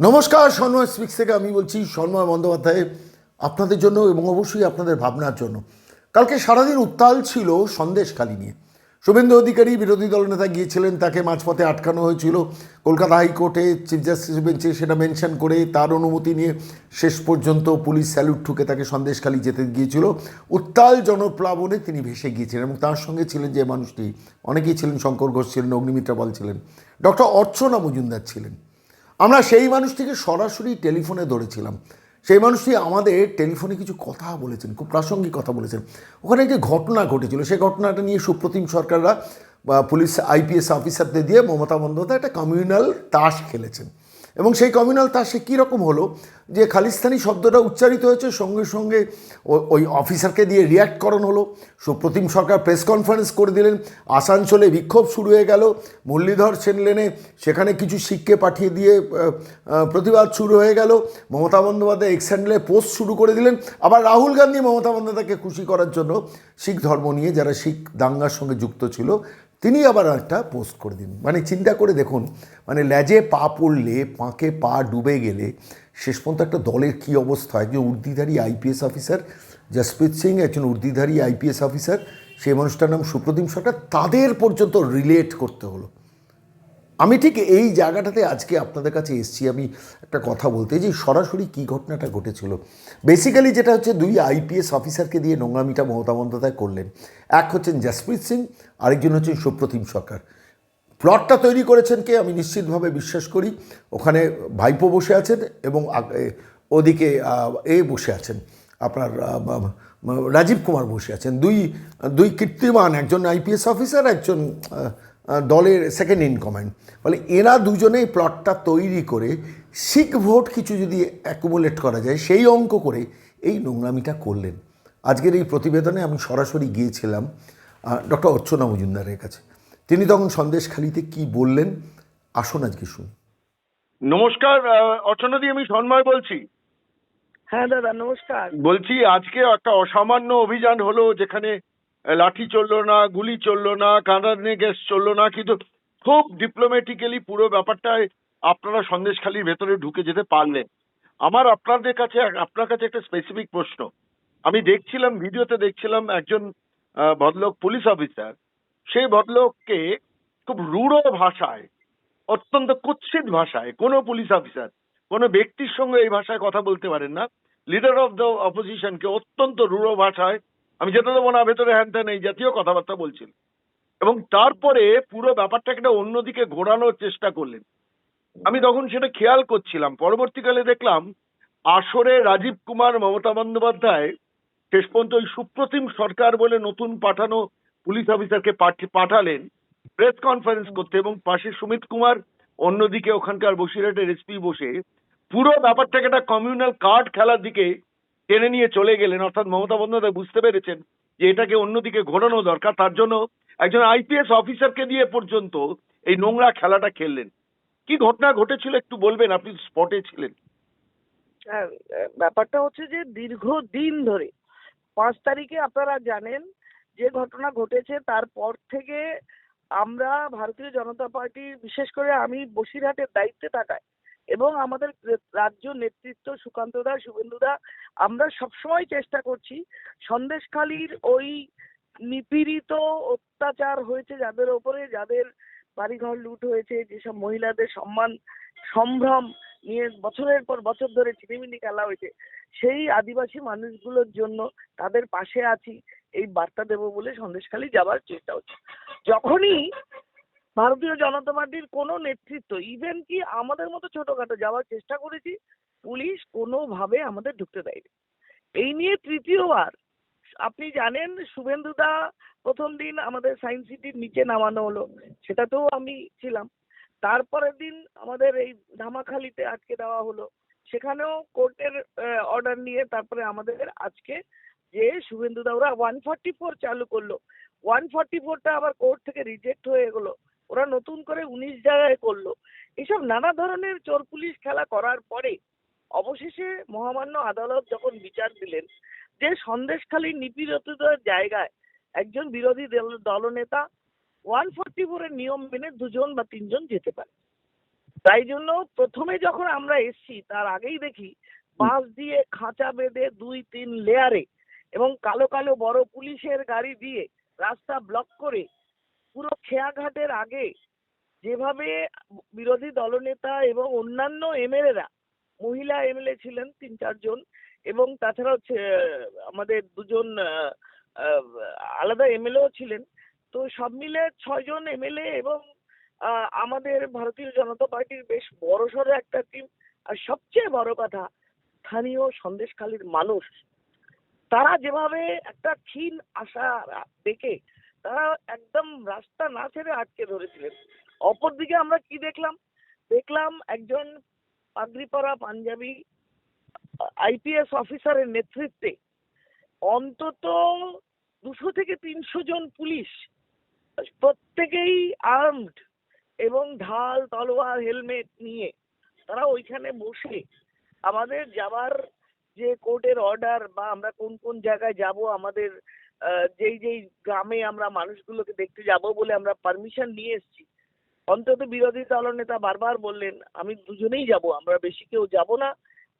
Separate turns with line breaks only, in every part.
নমস্কার, সন্ময় স্পিক্স থেকে আমি বলছি সন্ময় বন্দ্যোপাধ্যায় আপনাদের জন্য এবং অবশ্যই আপনাদের ভাবনার জন্য। কালকে সারাদিন উত্তাল ছিল সন্দেশখালি নিয়ে। শুভেন্দু অধিকারী, বিরোধী দলনেতা গিয়েছিলেন, তাকে মাঝপথে আটকানো হয়েছিল। কলকাতা হাইকোর্টে চিফ জাস্টিস বেঞ্চে সেটা মেনশন করে তার অনুমতি নিয়ে শেষ পর্যন্ত পুলিশ স্যালুট ঠুকে তাকে সন্দেশখালি যেতে গিয়েছিল। উত্তাল জনপ্লাবনে তিনি ভেসে গিয়েছিলেন এবং তার সঙ্গে ছিলেন যে মানুষটি, অনেকেই ছিলেন শঙ্কর ঘোষ ছিলেন, অগ্নিমিত্রা পাল ছিলেন, ডক্টর অর্চনা মজুমদার ছিলেন। আমরা সেই মানুষটিকে সরাসরি টেলিফোনে ধরেছিলাম। সেই মানুষটি আমাদের টেলিফোনে কিছু কথা বলেছেন, খুব প্রাসঙ্গিক কথা বলেছেন। ওখানে একটি ঘটনা ঘটেছিল, সেই ঘটনাটা নিয়ে সুপ্রতিম সরকাররা বা পুলিশ আইপিএস অফিসারদের দিয়ে মমতা বন্দ্যোপাধ্যায় একটা কমিউনাল তাস খেলেছেন। এবং সেই কমিউনাল তার সে কীরকম হলো? যে খালিস্তানি শব্দটা উচ্চারিত হয়েছে, সঙ্গে সঙ্গে ওই অফিসারকে দিয়ে রিয়্যাক্ট করানো হলো। সুপ্রতিম সরকার প্রেস কনফারেন্স করে দিলেন। আসানসোলে বিক্ষোভ শুরু হয়ে গেল। মুরলীধর সেনলেনে সেখানে কিছু শিখকে পাঠিয়ে দিয়ে প্রতিবাদ শুরু হয়ে গেল। মমতা বন্দ্যোপাধ্যায় এক্স হ্যান্ডেলে পোস্ট শুরু করে দিলেন। আবার রাহুল গান্ধী মমতা বন্দ্যোপাধ্যায়কে খুশি করার জন্য শিখ ধর্ম নিয়ে যারা শিখ দাঙ্গার সঙ্গে যুক্ত ছিল তিনি আবার একটা পোস্ট করে দিন। মানে চিন্তা করে দেখুন মানে ল্যাজে পা পড়লে, পাঁকে পা ডুবে গেলে, শেষ পর্যন্ত একটা দলের কী অবস্থা? একজন উর্দিধারী আইপিএস অফিসার জসপ্রীত সিং একজন উর্দিধারী আইপিএস অফিসার সেই মানুষটার নাম সুপ্রতিম সরকার, তাদের পর্যন্ত রিলেট করতে হলো। আমি ঠিক এই জায়গাটাতে আজকে আপনাদের কাছে এসেছি। আমি একটা কথা বলতে যে সরাসরি কী ঘটনাটা ঘটেছিল? বেসিক্যালি যেটা হচ্ছে দুই আইপিএস অফিসারকে দিয়ে নোংরামিটা মমতা বন্দ্যোপাধ্যায় করলেন। এক হচ্ছেন জসপ্রীত সিং আরেকজন হচ্ছেন সুপ্রতিম সরকার। প্লটটা তৈরি করেছেন কে? আমি নিশ্চিতভাবে বিশ্বাস করি। ওখানে ভাইপো বসে আছেন এবং ওদিকে এ বসে আছেন। আপনার রাজীব কুমার বসে আছেন। দুই দুই কীর্তিমান, একজন আইপিএস অফিসার একজন দলের সেকেন্ড ইন কমান্ড ফলে এরা দুজনেই প্লটটা তৈরি করে শিখ ভোট কিছু যদি অ্যাকুমুলেট করা যায় সেই অঙ্ক করে এই নোংরামিটা করলেন। আজকের এই প্রতিবেদনে আমি সরাসরি গিয়েছিলাম ডক্টর অর্চনা মজুমদারের কাছে। তিনি তখন সন্দেশখালিতে কি বললেন আসুন আজকে শুনি।
নমস্কার অর্চনাদি আমি সন্ময় বলছি।
হ্যাঁ দাদা নমস্কার।
বলছি আজকে একটা অসামান্য অভিযান হলো যেখানে লাঠি চলল না, গুলি চলল না কাঁদানে গ্যাস চলল না, কিন্তু খুব ডিপ্লোম্যাটিক্যালি পুরো ব্যাপারটায় আপনারা সন্দেশখালির ভেতরে ঢুকে যেতে পারলেন। আমার আপনাদের কাছে, আপনার কাছে একটা স্পেসিফিক প্রশ্ন। আমি দেখছিলাম, ভিডিওতে দেখছিলাম একজন ভদ্রলোক পুলিশ অফিসার সেই ভদ্রলোককে খুব রূঢ় ভাষায়, অত্যন্ত কুৎসিত ভাষায়, কোনো পুলিশ অফিসার কোনো ব্যক্তির সঙ্গে এই ভাষায় কথা বলতে পারেন না। লিডার অফ দ্য অপোজিশনকে অত্যন্ত রূঢ় ভাষায় আমি যেতে দেবো না, ভেতরে হ্যান ত্যান এই জাতীয় কথাবার্তা বলছিল এবং তারপরে পুরো ব্যাপারটাকে একটা অন্যদিকে ঘোরানোর চেষ্টা করলেন। আমি তখন সেটা খেয়াল করছিলাম। পরবর্তীকালে দেখলাম, আসরে রাজীব কুমার মমতা বন্দ্যোপাধ্যায় শেষ পর্যন্ত ওই সুপ্রতিম সরকার বলে নতুন পাঠানো পুলিশ অফিসারকে পাঠ- পাঠালেন, প্রেস কনফারেন্স করতে এবং পাশে সুমিত কুমার, অন্যদিকে ওখানকার বসিরহাটের এসপি বসে, পুরো ব্যাপারটাকে একটা কমিউনাল কার্ড খেলার দিকে টেনে নিয়ে চলে গেলেন। অর্থাৎ মমতা বন্দ্যোপাধ্যায় বুঝতে পেরেছেন যে এটাকে অন্যদিকে ঘোরানো দরকার। তার জন্য একজন আইপিএস অফিসারকে দিয়ে পর্যন্ত এই নোংরা খেলাটা খেললেন। কি ঘটনা ঘটেছিল একটু বলবেন? আপনি স্পটে ছিলেন।
হ্যাঁ, ব্যাপারটা হচ্ছে যে দীর্ঘদিন ধরে পাঁচ তারিখে আপনারা জানেন যে ঘটনা ঘটেছে তারপর থেকে আমরা ভারতীয় জনতা পার্টি বিশেষ করে আমি বসিরহাটের দায়িত্বে থাকায় এবং আমাদের রাজ্য নেতৃত্ব সুকান্ত দা, শুভেন্দু দা, আমরা সবসময় চেষ্টা করছি সন্দেশখালীর ওই নিপীড়িত অত্যাচার হয়েছে যাদের ওপরে যাদের বাড়িঘর লুট হয়েছে, যেসব মহিলাদের সম্মান, সম্ভ্রম নিয়ে বছরের পর বছর ধরে চিনিমিনি খেলা হয়েছে, সেই আদিবাসী মানুষগুলোর জন্য তাদের পাশে আছি, এই বার্তা দেবো বলে সন্দেশখালী যাবার চেষ্টা হচ্ছে। যখনই ভারতীয় জনতা পার্টির কোনো নেতৃত্ব ইভেন কি আমাদের মতো ছোটখাটো যাওয়ার চেষ্টা করেছি, পুলিশ কোনোভাবে আমাদের ঢুকতে দেয়নি। এই নিয়ে তৃতীয়বার, আপনি জানেন শুভেন্দুদা প্রথম দিন আমাদের সায়েন্স সিটির নিচে নামানো হলো, সেটাতেও আমি ছিলাম। তারপরের দিন আমাদের এই ধামাখালিতে আটকে দেওয়া হলো। সেখানেও কোর্টের অর্ডার নিয়ে তারপরে আমাদের আজকে যে শুভেন্দুদা ওরা ওয়ান ফর্টি ফোর চালু করল। ওয়ান ফর্টি ফোরটা আবার কোর্ট থেকে রিজেক্ট হয়ে গেলো। ওরা নতুন করে উনিশ জায়গায় করল। এসব নানা ধরনের চোর পুলিশ খেলা করার পরে অবশেষে মহামান্য আদালত যখন বিচার দিলেন যে সন্দেশখালী নিপীড়িতদের জায়গায় একজন বিরোধী দল- দলনেতা ওয়ান ফোরটি ফোরের নিয়ম মেনে দুজন বা তিনজন যেতে পারে। তাই জন্য প্রথমে যখন আমরা এসছি, তার আগেই দেখি বাঁশ দিয়ে খাঁচা বেঁধে দুই, তিন লেয়ারে এবং কালো কালো বড় পুলিশের গাড়ি দিয়ে রাস্তা ব্লক করে পুরো খেয়াঘাটের আগে যেভাবে বিরোধী দলনেতা এবং অন্যান্য এমএলএরা, মহিলা এমএলএ ছিলেন তিন চারজন এবং তাছাড়া হচ্ছে আমাদের দুজন আলাদা এমএলএও ছিলেন। তো সব মিলে ছয়জন এমএলএ এবং আমাদের ভারতীয় জনতা পার্টির বেশ বড়সড় একটা টিম আর সবচেয়ে বড় কথা, স্থানীয় সন্দেশখালীর মানুষ, তারা যেভাবে একটা ক্ষীণ আশা দেখে তারা একদম রাস্তা না ছেড়ে আটকে ধরেছিলেন। অপরদিকে আমরা কি দেখলাম? দেখলাম একজন পাগড়িপরা পাঞ্জাবি আইপিএস অফিসারের নেতৃত্বে অন্তত দুশো থেকে তিনশো জন পুলিশ, প্রত্যেকেই আর্মড এবং ঢাল, তলোয়ার, হেলমেট নিয়ে তারা ওইখানে বসে আমাদের যাবার যে কোর্টের অর্ডার বা আমরা কোন কোন জায়গায় যাব, আমাদের যেই যেই গ্রামে আমরা মানুষগুলোকে দেখতে যাব বলে আমরা পারমিশন নিয়ে এসেছি, অন্তত বিরোধী দলনেতা বারবার বললেন, আমি দুজনেই যাব, আমরা বেশি কেউ যাব না,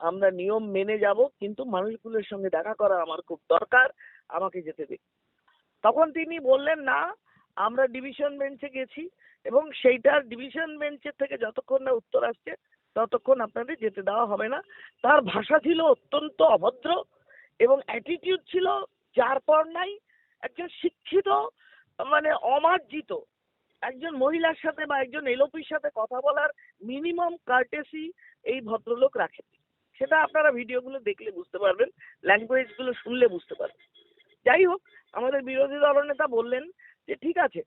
আমরা নিয়ম মেনে যাব, কিন্তু মানুষগুলোর সঙ্গে দেখা করা আমার খুব দরকার, আমাকে যেতে দে। তখন তিনি বললেন, না, আমরা ডিভিশন বেঞ্চে গেছি এবং সেইটার ডিভিশন বেঞ্চের থেকে যতক্ষণ না উত্তর আসছে, ততক্ষণ আপনাদের যেতে দেওয়া হবে না। তার ভাষা ছিল অত্যন্ত অভদ্র এবং অ্যাটিটিউড ছিল যার পর নাই একজন শিক্ষিত মানে অমার্জিত। একজন মহিলার সাথে বা একজন এলোপির সাথে কথা বলার মিনিমাম কার্টেসি এই ভদ্রলোক রাখেন সেটা আপনারা ভিডিওগুলো দেখলে বুঝতে পারবেন ল্যাঙ্গুয়েজগুলো শুনলে বুঝতে পারবেন। যাই হোক, আমাদের বিরোধী দলনেতা বললেন যে, ঠিক আছে,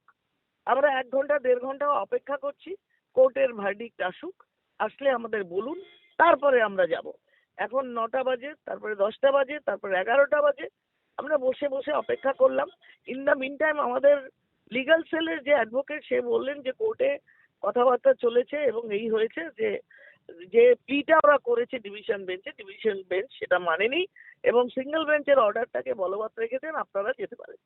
আমরা এক ঘণ্টা, দেড় ঘণ্টা অপেক্ষা করছি, কোর্টের ভার্ডিক্ট আসুক, আসলে আমাদের বলুন, তারপরে আমরা যাব। এখন নটা বাজে, তারপরে দশটা বাজে, তারপরে এগারোটা বাজে আমরা বসে বসে অপেক্ষা করলাম। ইন দ্য মিন টাইম আমাদের লিগাল সেলের যে অ্যাডভোকেট সে বললেন যে কোর্টে কথাবার্তা চলেছে এবং এই হয়েছে যে যে প্লিটা ওরা করেছে ডিভিশন বেঞ্চে ডিভিশন বেঞ্চ সেটা মানেনি এবং সিঙ্গেল বেঞ্চের অর্ডারটাকে বলবৎ রেখেছেন আপনারা যেতে পারেন।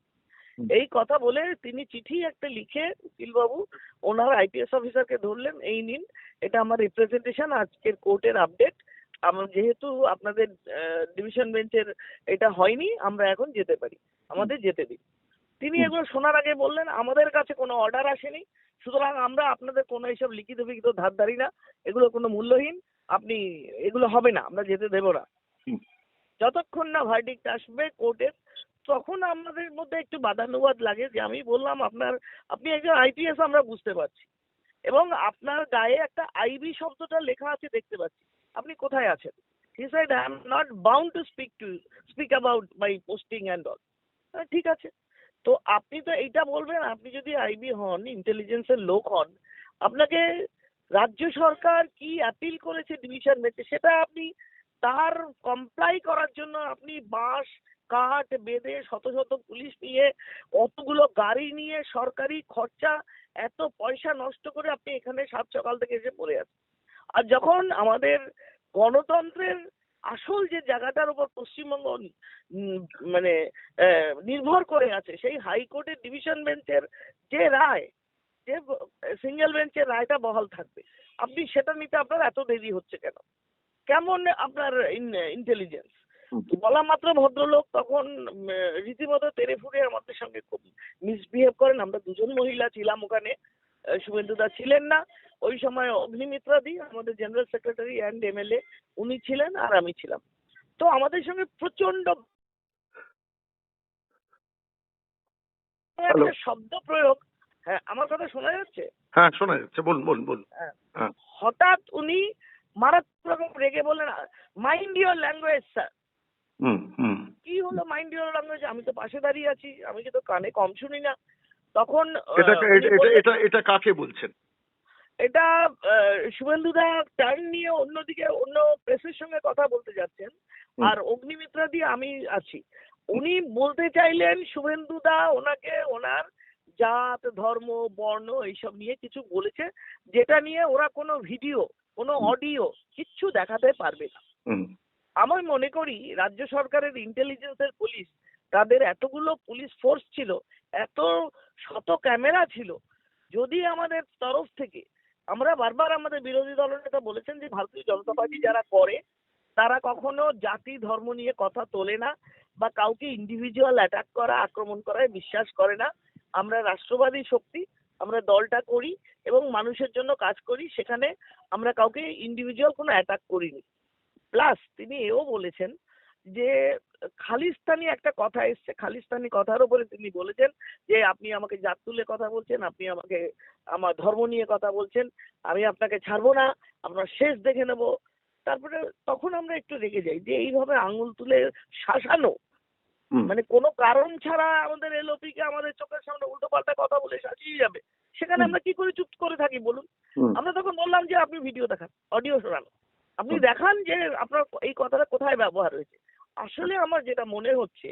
এই কথা বলে তিনি চিঠি একটা লিখে উকিলবাবু ওনার আইপিএস অফিসারকে ধরলেন এই নিন এটা আমার রিপ্রেজেন্টেশন আজকের কোর্টের আপডেট আমার যেহেতু আপনাদের ডিভিশন বেঞ্চের এটা হয়নি আমরা এখন যেতে পারি। আমাদের যেতে দিন। তিনি এগুলো শোনার আগে বললেন আমাদের কাছে কোনো অর্ডার আসেনি। সুতরাং আমরা আপনাদের কোনো এইসব লিখিত লিখিত ধার ধারি না। এগুলো কোনো মূল্যহীন। আপনি এগুলো হবে না আমরা যেতে দেবো না। যতক্ষণ না ভার্ডিক্ট আসবে কোর্টের তখন আমাদের মধ্যে একটু বাদানুবাদ লাগে যে আমি বললাম আপনার আপনি একজন আইপিএস আমরা বুঝতে পারছি। এবং আপনার গায়ে একটা আইবি শব্দটা লেখা আছে দেখতে পাচ্ছি। আপনি কোথায় আছেন? He said I am not bound to speak to speak about my posting and all ঠিক আছে। তো আপনি তো এইটা বলবেন, আপনি যদি আইবি হন ইন্টেলিজেন্সের লোক হন, আপনাকে রাজ্য সরকার কি অ্যাপিল করেছে ডিভিশন বেঞ্চে সেটা আপনি তার কমপ্লাই করার জন্য আপনি বাঁশ, কাঠ, বেঁধে শত শত পুলিশ নিয়ে অতগুলো গাড়ি নিয়ে সরকারি খরচা, এত পয়সা নষ্ট করে আপনি এখানে সাত সকাল থেকে এসে পড়ে আছেন। আর যখন আমাদের গণতন্ত্রের আসল যে জায়গাটার উপর পশ্চিমবঙ্গ মানে নির্ভর করে আছে সেই হাইকোর্টের ডিভিশন বেঞ্চের যে রায় যে সিঙ্গেল বেঞ্চের রায়টা বহাল থাকবে আপনি সেটা নিতে আপনার এত দেরি হচ্ছে কেন কেমন আপনার ইন্টেলিজেন্স। বলা মাত্র ভদ্রলোক তখন রীতিমতো তেরে ফুড়ে আমাদের সঙ্গে খুব মিসবিহেভ করেন আমরা দুজন মহিলা ছিলাম ওখানে শুভেন্দুদা ছিলেন না ওই সময় অগ্নিমিত্রা দি আমাদের জেনারেল সেক্রেটারি অ্যান্ড এমএলএ উনি ছিলেন আর আমি ছিলাম। তো আমাদের সঙ্গে
প্রচণ্ড
একটা শব্দ প্রয়োগ। হ্যাঁ আমার কথা শোনা যাচ্ছে?
হ্যাঁ শোনা যাচ্ছে। বলুন বলুন বলুন। হ্যাঁ।
হঠাৎ উনি মারাত্মক রকম রেগে বললেন মাইন্ড ইওর ল্যাঙ্গুয়েজ স্যার কি হলো মাইন্ড ইওর ল্যাঙ্গুয়েজ আমি তো পাশে দাঁড়িয়ে আছি। আমি কি তো কানে কম শুনি না? তখন
এটা এটা এটা কাকে বলছেন?
এটা শুভেন্দুদা টার্ন নিয়ে অন্যদিকে অন্য প্রেসের সঙ্গে কথা বলতে যাচ্ছেন। আর অগ্নিমিত্রা দিয়ে আমি আছি। উনি বলতে চাইলেন শুভেন্দুদা ওনাকে ওনার জাত ধর্ম বর্ণ এইসব নিয়ে কিছু বলেছে যেটা নিয়ে ওরা কোনো ভিডিও কোনো অডিও কিচ্ছু দেখাতে পারবে না। আমি মনে করি রাজ্য সরকারের ইন্টেলিজেন্সের পুলিশ তাদের এতগুলো পুলিশ ফোর্স ছিল এত শত ক্যামেরা ছিল যদি আমাদের তরফ থেকে আমরা বারবার আমাদের বিরোধী দলনেতা বলেছেন যে ভারতীয় জনতা পার্টি যারা করে, তারা কখনো জাতি, ধর্ম নিয়ে কথা তোলে না বা কাউকে ইন্ডিভিজুয়াল অ্যাটাক করা, আক্রমণ করায় বিশ্বাস করে না। আমরা রাষ্ট্রবাদী শক্তি, আমরা দলটা করি এবং মানুষের জন্য কাজ করি, সেখানে আমরা কাউকে ইন্ডিভিজুয়াল কোনো অ্যাটাক করিনি। প্লাস তিনি এও বলেছেন যে খালিস্তানি একটা কথা এসছে খালিস্তানি কথার উপরে তিনি বলেছেন যে আপনি আমাকে জাত তুলে কথা বলছেন আপনি আমাকে আমার ধর্ম নিয়ে কথা বলছেন আমি আপনাকে ছাড়বো না আপনার শেষ দেখে নেব। তারপরে তখন আমরা একটু রেগে যাই যে এইভাবে আঙুল তুলে শাসানো। মানে কোনো কারণ ছাড়া আমাদের এলওপিকে আমাদের চোখের সামনে উল্টো পাল্টা কথা বলে সাজিয়ে যাবে। সেখানে আমরা কি করে চুপ করে থাকি বলুন? আমরা তখন বললাম যে আপনি ভিডিও দেখান অডিও শোনান। আপনি দেখান যে আপনার এই কথাটা কোথায় ব্যবহার হয়েছে। আসলে আমার যেটা মনে হচ্ছে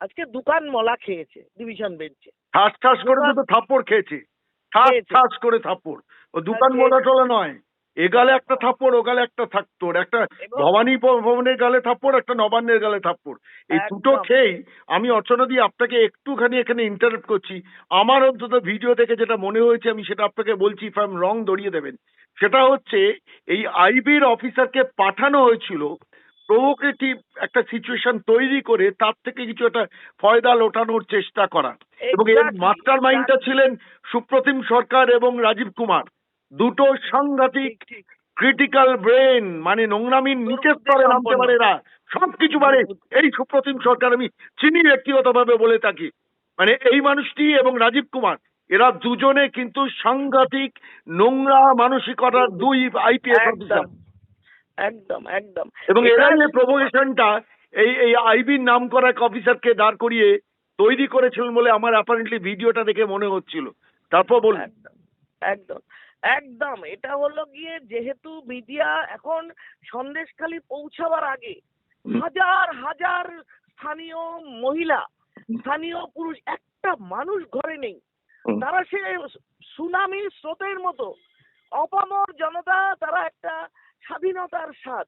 আজকে দোকান মলা খেয়েছে ডিভিশন বেঞ্চে
ঠাস ঠাস করে দুটো থাপ্পড় খেয়েছে। ঠাস ঠাস করে থাপ্পড়। ও দোকান। মোলা চলে নয়। এগালে একটা থাপ্পড় ও গালে একটা থাপ্পড়। একটা ভবানী ভবনের গালে থাপ্পড় একটা নবান্নের গালে থাপ্পড়। এই দুটো খেয়েই আমি অর্চনা দিয়ে আপনাকে একটুখানি এখানে ইন্টারাপ্ট করছি। আমার অন্তত ভিডিও দেখে যেটা মনে হয়েছে আমি সেটা আপনাকে বলছি ইফ আই রং দড়িয়ে দেবেন। সেটা হচ্ছে এই আইবির অফিসারকে পাঠানো হয়েছিল প্রভোকেটিভ একটা সিচুয়েশন তৈরি করে তার থেকে কিছু একটা ফয়দা লোটানোর চেষ্টা করা। এবং এর মাস্টার মাইন্ডটা. ছিলেন সুপ্রতিম সরকার এবং রাজীব কুমার। দুটো সাংঘাতিক ক্রিটিক্যাল ব্রেন মানে নোংরামির নিচের স্তরে নামতে পারে এরা সবকিছু পারে। এই সুপ্রতিম সরকার আমি চিনি ব্যক্তিগতভাবে বলে থাকি। মানে এই মানুষটি এবং রাজীব কুমার এরা দুজনে কিন্তু সাংঘাতিক নোংরা মানসিকতার দুই আইপিএস অফিসার।
একদম একদম।
এবং এরা যে প্রভোকেশনটা এই এই আইবির নাম করা এক অফিসারকে দাঁড় করিয়ে তৈরি করেছিলেন বলে আমার অ্যাপারেন্টলি ভিডিওটা দেখে মনে হচ্ছিল। তারপর বলুন।
একদম একদম এটা হলো গিয়ে যেহেতু মিডিয়া এখন সন্দেশখালি পৌঁছাবার আগে হাজার হাজার স্থানীয় মহিলা স্থানীয় পুরুষ একটা মানুষ ঘরে নেই। তারা সে সুনামি স্রোতের মতো অপামর জনতা তারা একটা স্বাধীনতার স্বাদ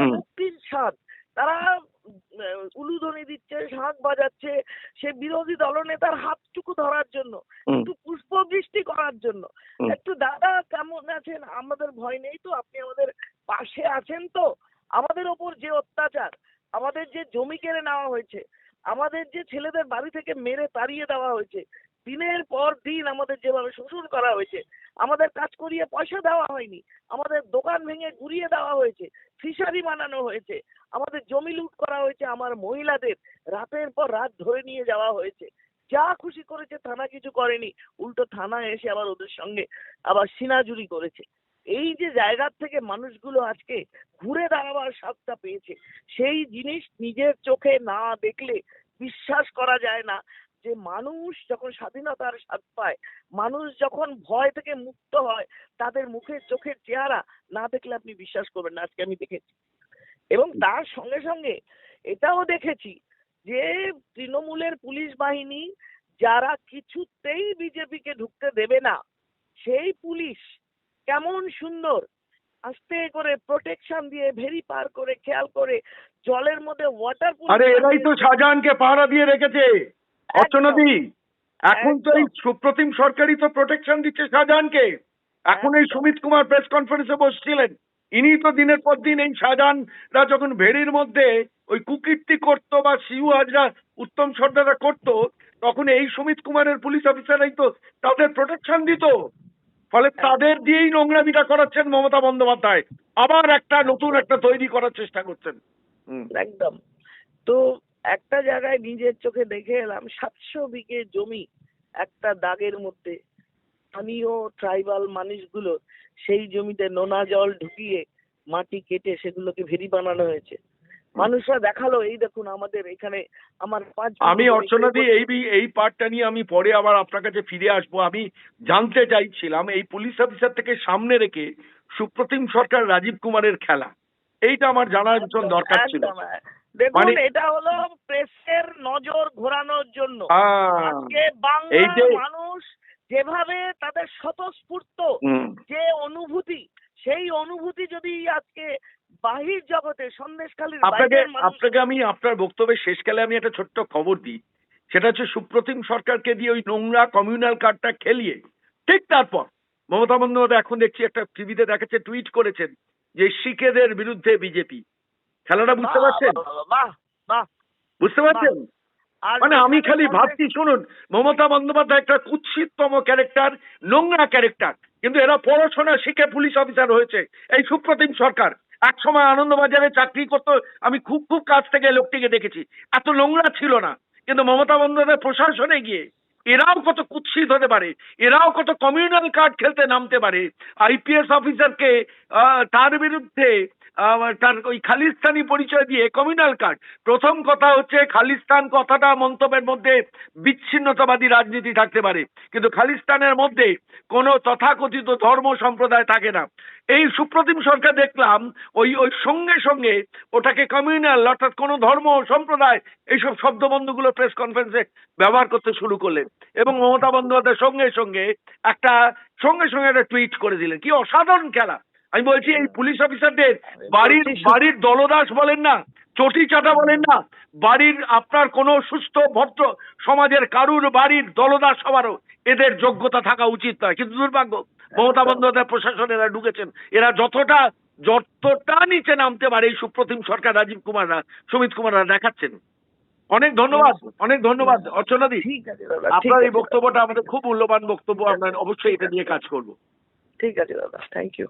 মুক্তির স্বাদ। তারা উম, উলুধ্বনি দিচ্ছে শাঁখ বাজাচ্ছে সে বিরোধী দলনেতার হাতটুকু ধরার জন্য। একটু পুষ্পবৃষ্টি করার জন্য। একটু দাদা কেমন আছেন? আমাদের ভয় নেই তো আপনি আমাদের পাশে আছেন তো? আমাদের ওপর যে অত্যাচার আমাদের যে জমি কেড়ে নেওয়া হয়েছে আমাদের যে ছেলেদের বাড়ি থেকে মেরে তাড়িয়ে দেওয়া হয়েছে দিনের পর দিন আমাদের যেভাবে শোষণ করা হয়েছে, আমাদের কাজ করিয়ে পয়সা দেওয়া হয়নি, আমাদের দোকান ভেঙে ঘুরিয়ে দেওয়া হয়েছে ফিশারি বানানো হয়েছে, আমাদের জমি লুট করা হয়েছে, আমার মহিলাদের রাতের পর রাত ধরে নিয়ে যাওয়া হয়েছে। যা খুশি করেছে থানা কিছু করেনি, উল্টো থানা এসে আবার ওদের সঙ্গে আবার সিনাজুরি করেছে। এই যে জায়গার থেকে মানুষগুলো আজকে ঘুরে দাঁড়াবার স্বাদটা পেয়েছে, সেই জিনিস নিজের চোখে না দেখলে বিশ্বাস করা যায় না। যে মানুষ যখন স্বাধীনতার স্বাদ পায় মানুষ যখন ভয় থেকে মুক্ত হয় তাদের মুখের চোখের চেহারা না দেখলে আপনি বিশ্বাস করবেন না আজকে আমি দেখেছি। এবং তার সঙ্গে সঙ্গে এটাও দেখেছি যে তৃণমূলের পুলিশ বাহিনী যারা কিছুতেই বিজেপিকে ঢুকতে দেবে না সেই পুলিশ কেমন সুন্দর আস্তে করে প্রোটেকশন দিয়ে ভেরি পার করে খেয়াল করে জলের মধ্যে ওয়াটার
আরে এরাই তো শাহজাহানকে পাহারা দিয়ে রেখেছে। অর্চনাদি এখন তো এই সুপ্রতিম সরকারই তো প্রোটেকশন দিচ্ছে শাহজাহানকে। এখন এই। সুমিত কুমার প্রেস কনফারেন্সে বসছিলেন। ইনি তো দিনের পর দিন এই শাহজাহানরা যখন ভেড়ির মধ্যে ওই কুকীর্তি করতো বা শিউ হাজরা উত্তম সর্দাররা করতো তখন এই সুমিত কুমারের পুলিশ অফিসাররাই তো তাদের প্রোটেকশন দিত। ফলে তাদের দিয়েই নোংরামিটা করাচ্ছেন মমতা বন্দ্যোপাধ্যায়। আবার একটা নতুন একটা তৈরি করার চেষ্টা করছেন।
একদম। তো একটা জায়গায় নিজের চোখে দেখে এলাম সাতশো বিঘে জমি একটা দাগের মধ্যে। স্থানীয় ট্রাইবাল মানুষগুলো সেই জমিতে নোনা জল ঢুকিয়ে মাটি কেটে সেগুলোকে ভেরি বানানো হয়েছে। মানুষরা দেখাল এই দেখুন আমাদের এখানে আমার পাঁচ
আমি
জমি
অর্চনাদি
কেউ
এই এই পার্টটা নিয়ে আমি পরে আবার আপনার কাছে ফিরে আসব। আমি জানতে চাইছিলাম এই পুলিশ অফিসার থেকে সামনে রেখে সুপ্রতিম সরকার রাজীব কুমারের খেলা। এইটা আমার জানার ভীষণ দরকার ছিল।
দেখুন
মানে-
এটা হলো প্রেসের নজর ঘোরানোর জন্য। আজকে বাংলার মানুষ যেভাবে তাদের স্বতঃস্ফূর্ত যে অনুভূতি সেই অনুভূতি যদি আজকে বাহির জগতে সন্দেশখালীর
আপনাকে আপনাকে আমি আপনার বক্তব্যের শেষকালে আমি একটা ছোট্ট খবর দিই। সেটা হচ্ছে সুপ্রতিম সরকারকে দিয়ে ওই নোংরা কমিউনাল কার্ডটা খেলিয়ে ঠিক তারপর মমতা বন্দ্যোপাধ্যায় এখন দেখছি একটা টিভিতে দেখাচ্ছে টুইট করেছেন যে শিখেদের বিরুদ্ধে বিজেপি। খেলাটা বুঝতে পারছেন? বুঝতে পারছেন? মানে আমি খালি ভাবছি শুনুন মমতা বন্দ্যোপাধ্যায় একটা কুৎসিততম ক্যারেক্টার নোংরা ক্যারেক্টার কিন্তু এরা পড়াশোনা শিখে পুলিশ অফিসার হয়েছে। এই সুপ্রতিম সরকার এক সময় আনন্দবাজারে চাকরি করতো আমি খুব খুব কাছ থেকে লোকটিকে দেখেছি। এত নোংরা ছিল না কিন্তু মমতা বন্দ্যোপাধ্যায় প্রশাসনে গিয়ে এরাও কত কুৎসিত হতে পারে এরাও কত কমিউনাল কার্ড খেলতে নামতে পারে আইপিএস অফিসারকে তার বিরুদ্ধে তার ওই খালিস্তানি পরিচয় দিয়ে কমিউনাল কার্ড প্রথম কথা হচ্ছে, খালিস্তান কথাটা মন্তব্যের মধ্যে বিচ্ছিন্নতাবাদী রাজনীতি থাকতে পারে। কিন্তু খালিস্তানের মধ্যে কোনো তথাকথিত ধর্ম সম্প্রদায় থাকে না। এই সুপ্রতিম সরকার দেখলাম, ওই ওই সঙ্গে সঙ্গে ওটাকে কমিউনাল অর্থাৎ কোনো ধর্ম সম্প্রদায় এইসব শব্দবন্ধগুলো প্রেস কনফারেন্সে ব্যবহার করতে শুরু করলেন। এবং মমতা বন্দ্যোপাধ্যায় সঙ্গে সঙ্গে একটা, সঙ্গে সঙ্গে একটা টুইট করে দিলেন কি অসাধারণ খেলা! আমি বলছি এই পুলিশ অফিসারদের বাড়ির বাড়ির দলদাস বলেন না চটি চাটা বলেন না বাড়ির আপনার কোনো সুস্থ ভদ্র সমাজের কারুর বাড়ির দলদাস হবারও এদের যোগ্যতা থাকা উচিত নয়। কিন্তু দুর্ভাগ্য মমতা বন্দ্যোপাধ্যায় প্রশাসন এরা ঢুকেছেন। এরা যতটা যতটা নিচে নামতে পারে এই সুপ্রতিম সরকার রাজীব কুমাররা সুমিত কুমাররা দেখাচ্ছেন। অনেক ধন্যবাদ অনেক ধন্যবাদ অর্চনাদি
আছে দাদা
আপনার এই বক্তব্যটা আমাদের খুব মূল্যবান বক্তব্য আমরা অবশ্যই এটা নিয়ে কাজ করব।
ঠিক আছে দাদা থ্যাংক ইউ